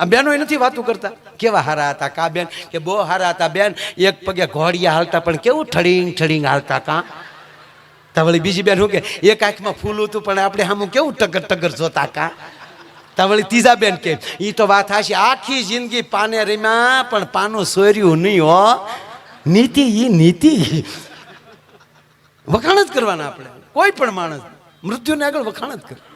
આ બેનો નથી વાતું કરતા. કેવા હારા હતા કા બેન? કે બહુ હારા હતા બેન. એક પગે ઘોડિયા હાલતા, પણ કેવું ઠડીંગ ઠડીંગ હાલતા કા? તા વળી બીજી બેન શું કે, એક આંખમાં ફૂલ હતું, પણ આપણે સામું કેવું ટગર ટગર જોતા કા? તા વળી ત્રીજા બેન કે એ તો વાત હાશે આખી જિંદગી પાને રમ્યા, પણ પાનું સોર્યું નહીં હો. નીતિ એ નીતિ. વખાણ જ કરવાના આપણે. કોઈ પણ માણસ. મૃત્યુને આગળ વખાણ જ કરે.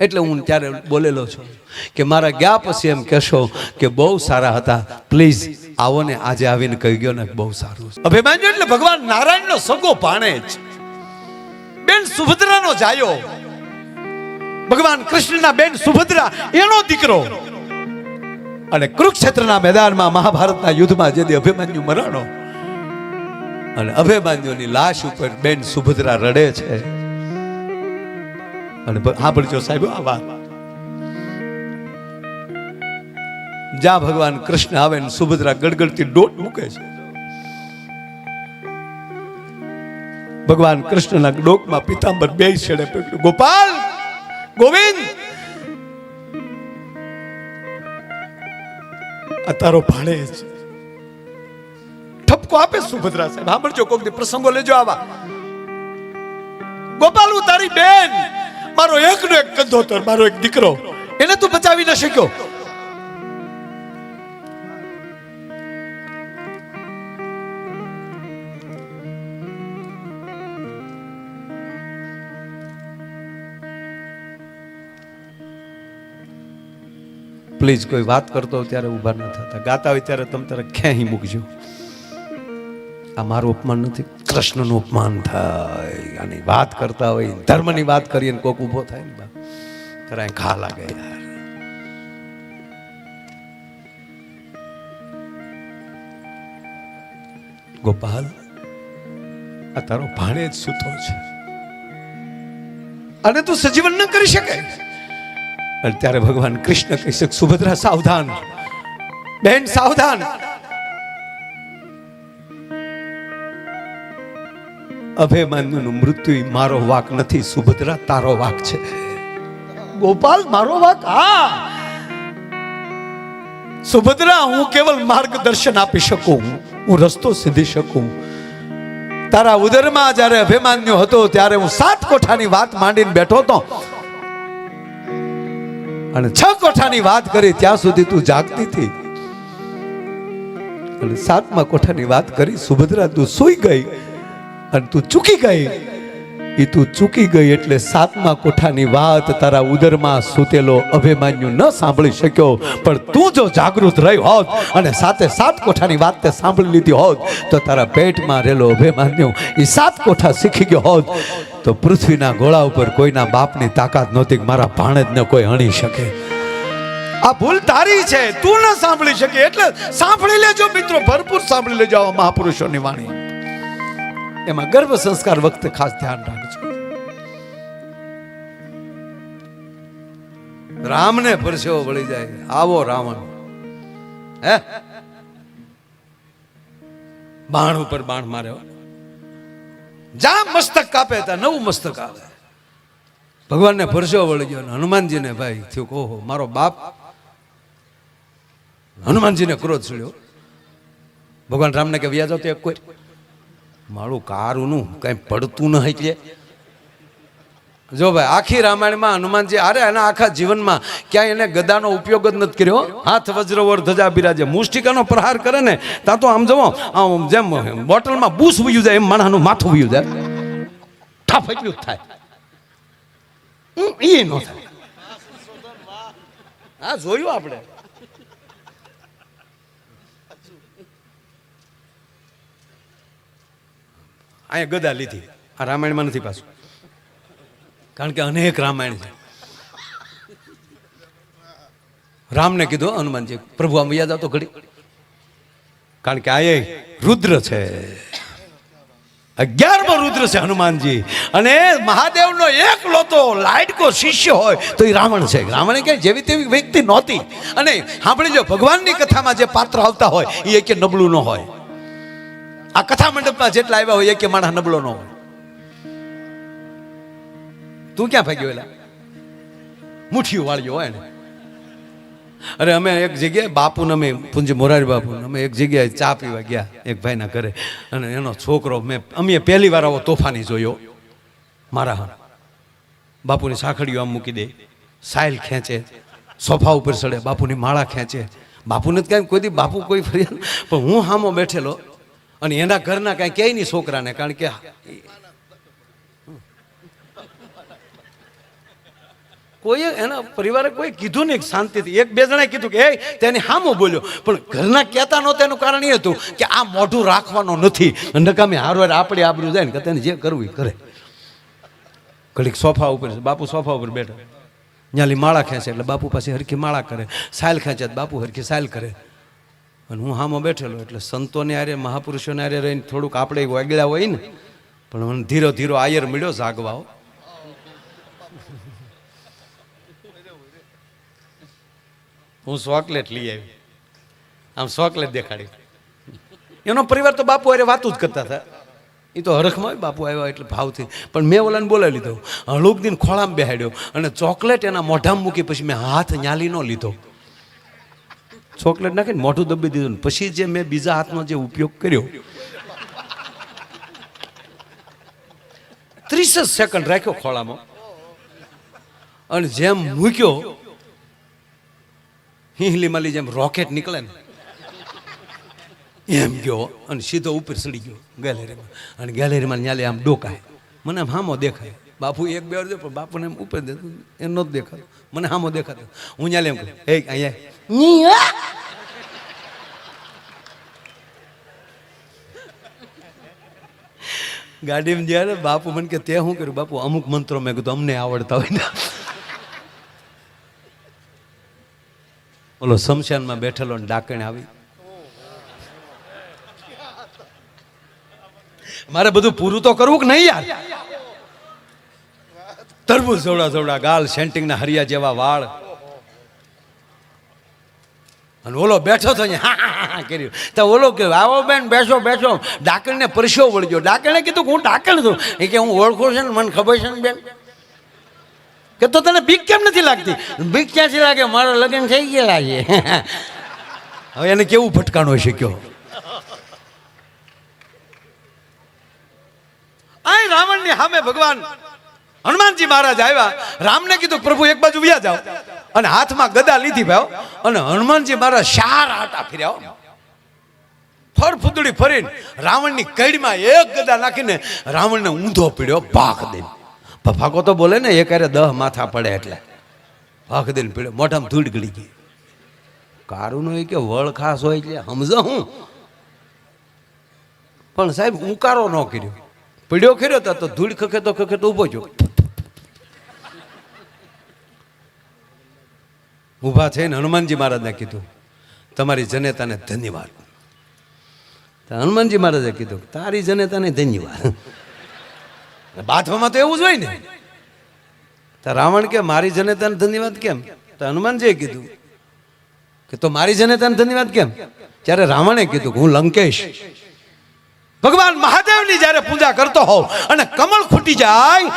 એટલે હું ત્યારે બોલેલો છું કે મારા ગયા પછી એમ કહેશો કે બહુ સારા હતા. પ્લીઝ આવો ને આજે આવીને કહી ગયો ને બહુ સારું. અભિમાન્યુ એટલે ભગવાન નારાયણનો સગો પાણે જ. બેન સુભદ્રાનો જાયો ભગવાન કૃષ્ણના બેન સુભદ્રા, એનો દીકરો. અને કુરુક્ષેત્રના મેદાનમાં મહાભારતના યુદ્ધમાં જે અભિમન્યુ મરાણો. અને અભિમન્યુની લાશ ઉપર બેન સુભદ્રા રડે છે. અને સાંભળજો સાહેબ, આ વાત. જ્યાં ભગવાન કૃષ્ણ આવે ને સુભદ્રા ગડગડતી ડોટ મૂકે છે. ભગવાન કૃષ્ણના ડોકમાં પિતાંબર બે છેડે પકડ્યું. ગોપાલ, ગોવિંદ! આ તારો ભાણે છે. ઠપકો આપે સુભદ્રા સાહેબ. સાંભળજો કોક પ્રસંગો લેજો આવા. ગોપાલ, હું તારી બેન. મારો એકનો એક કંધોતર મારો એક દીકરો. એને તું બચાવી ન શક્યો. પ્લીઝ કોઈ વાત કરતો ત્યારે ઊભા ન થતા. ગાતા હોય ત્યારે તમે તારે ક્યાંય મૂકજો. આ મારું અપમાન નથી. કૃષ્ણનું અપમાન થાય આની વાત કરતા હોય, ધર્મની વાત કરીએ ને કોક ઊભો થાય ને બા ત્યારે ઘા લાગે યાર. ગોપાલ, આ તારો ભાણે જ સૂતો છે. અને તું સજીવન ન કરી શકે. અને ત્યારે ભગવાન કૃષ્ણ કહી શકે સુભદ્રા સાવધાન, બેન સાવધાન. અભયમાન્યુનું મૃત્યુ મારો વાક નથી, સુભદ્રા, તારો વાક છે. ગોપાલ, મારો વાક? હા. સુભદ્રા, હું કેવલ માર્ગદર્શન આપી શકું? હું રસ્તો સીધી શકું? તારા ઉદરમાં જ્યારે અભિમાન્યુ હતો, ત્યારે હું સાત કોઠાની વાત માંડીને બેઠો હતો. અને છ કોઠાની વાત કરી, ત્યાં સુધી તું જાગતી હતી. અને સાતમા કોઠાની વાત કરી, સુભદ્રા, તું સૂઈ ગઈ. અને તું ચૂકી ગઈ. એ તું ચૂકી ગઈ એટલે સાતમા કોઠાની વાત તારા ઉદરમાં સૂતેલો અભિમાન્યુ ન સાંભળી શક્યો. પણ તું જો જાગૃત રહી હોત અને સાથે સાત કોઠાની વાત તે સાંભળી લીધી હોત, તો તારા પેટમાં રહેલો અભિમાન્યુ એ સાત કોઠા શીખી ગયો હોત. તો પૃથ્વીના ગોળા ઉપર કોઈના બાપની તાકાત નહોતી મારા ભાણેજને કોઈ હણી શકે. આ ભૂલ તારી છે, તું ન સાંભળી શકે. એટલે સાંભળી લેજો મિત્રો, ભરપૂર સાંભળી લેજો મહાપુરુષોની વાણી. એમાં ગર્ભ સંસ્કાર વખતે ખાસ ધ્યાન રાખજો. રામને પરસેવો વળી જાય. આવો રાવણ. હે? બાણ ઉપર બાણ માર્યો જા મસ્તક કાપે ત્યાં નવું મસ્તક આવે. ભગવાનને પરસેવો વળી ગયો હનુમાનજીને ભાઈ થયું ઓહો, મારો બાપ હનુમાનજીને ક્રોધ ચડ્યો ભગવાન રામને કે વ્યાજો તો એક કોઈ. મારું કારુનું કઈ પડતું ન એટલે જો ભાઈ, આખી રામાયણમાં હનુમાનજી અરે એના આખા જીવનમાં ક્યાંય એને ગદાનો ઉપયોગ જ નથી કર્યો. હાથ વજ્રવર ધજા, બિરાજે. મુષ્ટિકાનો પ્રહાર કરે ને, ત્યાં તો આમ જવો આમ જેમ બોટલમાં બૂસ વયું જાય, એમ માણાનું માથું વયું જાય. ઠાફ એટલું થાય. એ ન થાય. હા જોયું આપણે? અહીંયા ગદા લીધી. આ રામાયણમાં નથી પાછું. કારણ કે અનેક રામાયણ છે. રામને કીધું, હનુમાનજી, પ્રભુ, આમ યાદ આવતો ઘડી. કારણ કે આ રુદ્ર છે. અગિયારમો રુદ્ર છે હનુમાનજી. અને મહાદેવનો એક લોતો લાડકો શિષ્ય હોય, તો એ રાવણ છે. રાવણે કે જેવી તેવી વ્યક્તિ નહોતી. અને સાંભળી જો ભગવાનની કથામાં જે પાત્ર આવતા હોય, એ એક નબળું ન હોય. આ કથા મંડપમાં જેટલા આવ્યા હોય કે માણસ નબળો ન હોય. તું ક્યાં ભાગ્યો એલા? મુઠ્ઠીઓ વાળ્યો હોય ને. અરે અમે એક જગ્યાએ બાપુને અમે પૂંજ મોરારી બાપુ અમે એક જગ્યાએ ચા પીવા ગયા, એક ભાઈના ઘરે. અને એનો છોકરો મેં, અમે પહેલી વાર આવો તોફાની જોયો. મારા બાપુની સાંખડીઓ આમ મૂકી દે. સાયલ ખેંચે. સોફા ઉપર ચડે બાપુની માળા ખેંચે. બાપુને જ કાંઈ કોઈ દી બાપુ કોઈ ફરિયાદ પણ હું હામો બેઠેલો. અને એના ઘરના કાંઈ કહે નહીં છોકરાને, કારણ કે કોઈએ એના પરિવારે કોઈ કીધું નહીં શાંતિથી. એક બે જણાએ કીધું કે, એ, તેને હામો બોલ્યો. પણ ઘરના કહેતા નહોતા એનું કારણ એ હતું કે આ મોઢું રાખવાનો નથી. નકામી હારવાર આપણે આબરું જાય ને કે તેને જે કરવું એ કરે. ઘડીક સોફા ઉપર બાપુ સોફા ઉપર બેઠા. ન્યાલી માળા ખેંચે એટલે બાપુ પાસે હરખી માળા કરે. સાયલ ખેંચે બાપુ હરખી સાયલ કરે. અને હું હામાં બેઠેલો, એટલે સંતોને આરે મહાપુરુષોને આરે રહીને થોડુંક આપણે વાગડ્યા હોય ને, પણ મને ધીરો ધીરો આયર મળ્યો જાગવાઓ હું. ચોકલેટ લઈ આવી. આમ ચોકલેટ દેખાડી. એનો પરિવાર તો બાપુ અરે વાતું જ કરતા હતા. એ તો હરખમાં હોય બાપુ આવ્યા એટલે ભાવથી. પણ મેં ઓલાને બોલાવી લીધો. હળુક દિન ખોળામાં બેહાડ્યો. અને ચોકલેટ એના મોઢામાં મૂકી પછી મેં હાથ ન્યાલી ન લીધો. ચોકલેટ નાખીને મોઢું દબી દીધું પછી જે મેં બીજા હાથનો જે ઉપયોગ કર્યો ત્રીસ જ સેકન્ડ રાખ્યો ખોળામાં. અને જેમ મૂક્યો હિંહલી માલી જેમ રોકેટ નીકળે ને, એમ ગયો અને સીધો ઉપર સડી ગયો ગેલેરીમાં. અને ગેલેરીમાં ન્યાલે આમ ડોકાય. મને આમ હામો દેખાય. બાપુ એક બે દે પણ બાપુને એમ ઉપર એ નહોતું દેખાતો. મને હામો દેખાતો. હું ન્યાલે એમ હે અહીંયા. ગાડીમાં જ્યારે બાપુ મને કે તે શું કર્યું? બાપુ અમુક મંત્રો મેં કીધું અમને આવડતા હોય ઓલો શમશાનમાં બેઠેલો ને ડાકણ આવી. મારે બધું પૂરું તો કરવું કે નહીં યાર? તરબૂચ જોડા જોડા ગાલ સેન્ટિંગના હરિયા જેવા વાળ. અને ઓલો બેઠો તો કર્યું. તો ઓલો કે આવો બેન, બેસો બેસો. ડાકણને પરસ્યો વળજો ડાકણે કીધું હું ડાકણ છું. એ કે હું ઓળખું છે ને મને ખબર છે ને બેન? કે તો તને બીક કેમ નથી લાગતી? બીક ક્યાંથી લાગે? મારા લગ્ન થઈ ગયેલા છે. હવે એને કેવું ભટકાણો શીખ્યો? આ રાવણની સામે ભગવાન હનુમાનજી મહારાજ આવ્યા. રામને કીધું, પ્રભુ, એક બાજુ વ્યા જાઓ. અને હાથમાં ગદા લીધી ભાવ અને હનુમાનજી મહારાજ શાર આટા ફર્યા. ફર ફૂદડી ફરીને રાવણની કઈડમાં એક ગદા નાખીને રાવણને ઊંધો પીડ્યો, ભાગ દઈને. ફાકો તો બોલે ને, એક અરે દહ માથા પડે એટલે. ભાગ દઈને પીડ્યો, મોઢામાં ધૂળ ગળી ગઈ. કારુનો હોય કે વળ ખાસ હોય એટલે સમજો હું? પણ સાહેબ ઉકારો ન કર્યો. પીડ્યો, કર્યો તો ધૂળ ખખે તો ખખે તો ઊભો થયો. ઊભા થઈને હનુમાનજી મહારાજને કીધું, તમારી જનેતાને ધન્યવાદ. હનુમાનજી મહારાજે કીધું, તારી જનેતાને ધન્યવાદ. બાથવામાં તો એવું જ હોય ને. તો રાવણ કે, મારી જનેતાને ધન્યવાદ કેમ? તો હનુમાનજીએ કીધું, કે તો મારી જનેતાને ધન્યવાદ કેમ? ત્યારે રાવણે કીધું, હું લંકેશ. ભગવાન મહાદેવની જ્યારે પૂજા કરતો હોઉં અને કમળ ખૂટી જાય,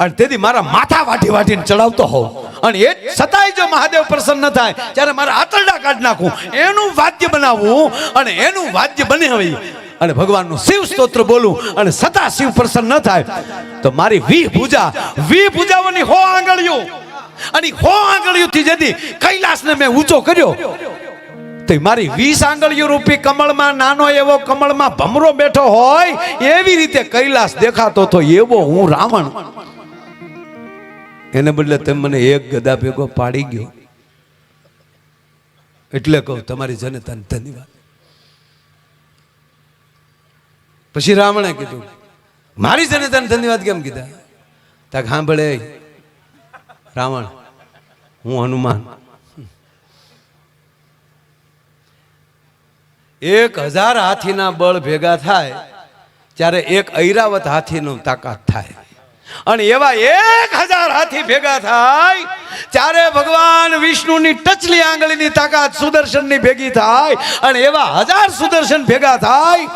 અને તેથી મારા માથા વાટી વાટીને ચડાવતો હોઉં. અને એ છતાંય જો મહાદેવ પ્રસન્ન થાય, ત્યારે મારે આતરડા કાઢી નાખું. એનું વાદ્ય બનાવવું અને એનું વાદ્ય બનાવી અને ભગવાનનું શિવ સ્તોત્ર બોલું અને સતા શિવ પ્રસન્ન ન થાય, તો મારી વી પૂજા વી પૂજાઓની હો આંગળીઓ. અને હો આંગળીઓથી જેથી કૈલાસને મેં ઊંચો કર્યો. તો મારી વીસ આંગળીઓ રૂપી કમળમાં, નાનો એવો કમળમાં ભમરો બેઠો હોય, એવી રીતે કૈલાસ દેખાતો તો એવો હું રાવણ. એને બદલે તમે મને એક ગદા ભેગો પાડી ગયો. એટલે કહું, તમારી જનતાને ધન્યવાદ. પછી રાવણે કીધું, મારી જનતાને ધન્યવાદ કેમ કીધા? તાક સાંભળે રાવણ, હું હનુમાન. એક હજાર હાથીના બળ ભેગા થાય, ત્યારે એક ઐરાવત હાથીનું તાકાત થાય. અને એવા એક હજાર હાથી ભેગા થાય ત્યારે ભગવાન વિષ્ણુની ટચલી આંગળીની તાકાત સુદર્શનની ભેગી થાય અને એવા હજાર સુદર્શન ભેગા થાય,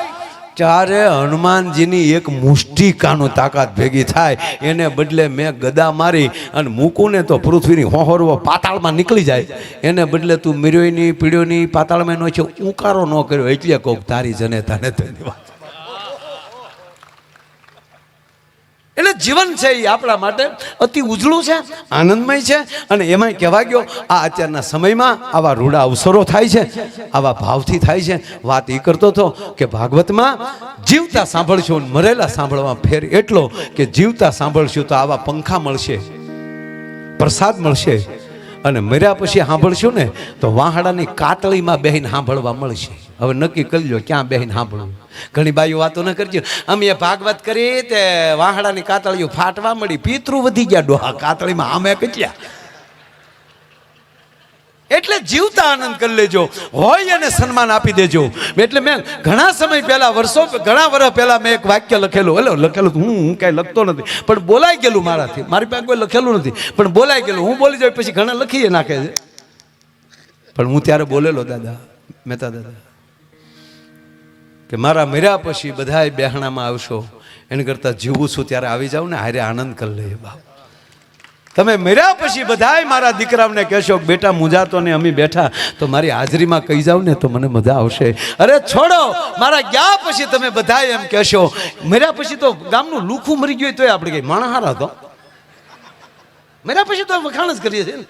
ત્યારે હનુમાનજીની એક મુષ્ટિકાનું તાકાત ભેગી થાય. એને બદલે મેં ગદા મારી અને મૂકું ને તો પૃથ્વીની હોહરવો પાતાળમાં નીકળી જાય. એને બદલે તું મિર્યોની પીડ્યોની પાતાળમાં નો છે ઉકારો ન કર્યો. એટલે કહું તારી જનેતાને ધન્યવાદ. જીવન છે એ આપણા માટે અતિ ઉજળું છે, આનંદમય છે. અને એમાં કહેવા ગયો, આ અત્યારના સમયમાં આવા રૂડા અવસરો થાય છે, આવા ભાવથી થાય છે. વાત એ કરતો હતો કે ભાગવતમાં જીવતા સાંભળશો મરેલા સાંભળવામાં ફેર એટલો કે જીવતા સાંભળશું તો આવા પંખા મળશે, પ્રસાદ મળશે. અને મર્યા પછી સાંભળશું ને, તો વાહડાની કાતળીમાં બેહીને સાંભળવા મળશે. હવે નક્કી કરી લો ક્યાં બેહીને સાંભળવું? ઘણી બાઈઓ વાતો ન કરજો. અમે ભાગવત કરી તે વાહડાની કાતળીઓ ફાટવા મળી, પિતૃ વધી ગયા ડોહા કાતળીમાં. આમે કેટલા એટલે જીવતા આનંદ કરી લેજો. હોય અને સન્માન આપી દેજો. એટલે મેં ઘણા સમય પહેલા વર્ષો, ઘણા વર્ષ પહેલા મેં એક વાક્ય લખેલું. એટલે લખેલું હું હું કાંઈ લખતો નથી. પણ બોલાઈ ગયેલું મારાથી. મારી પાસે કોઈ લખેલું નથી. પણ બોલાઈ ગયેલું. હું બોલી જાય પછી ઘણા લખીએ, નાખે છે. પણ હું ત્યારે બોલેલો, દાદા, મહેતા દાદા, કે મારા મર્યા પછી બધાય બેહણામાં આવશો. એને કરતાં જીવું છું ત્યારે આવી જાવ ને, હારે આનંદ કરી લઈએ બાપ. તમે મર્યા પછી બધાય મારા દીકરાઓને કહેશો, બેટા મુંજાતો ને અમે બેઠા, તો મારી હાજરીમાં કહી જાવ ને, તો મને મજા આવશે. અરે, છોડો, મારા ગયા પછી તમે બધાય એમ કહેશો. મર્યા પછી તો ગામનું લુખું મરી ગયું તોય આપણે કઈ માણહારા તો. મર્યા પછી તો વખાણ જ કરીએ છીએ ને.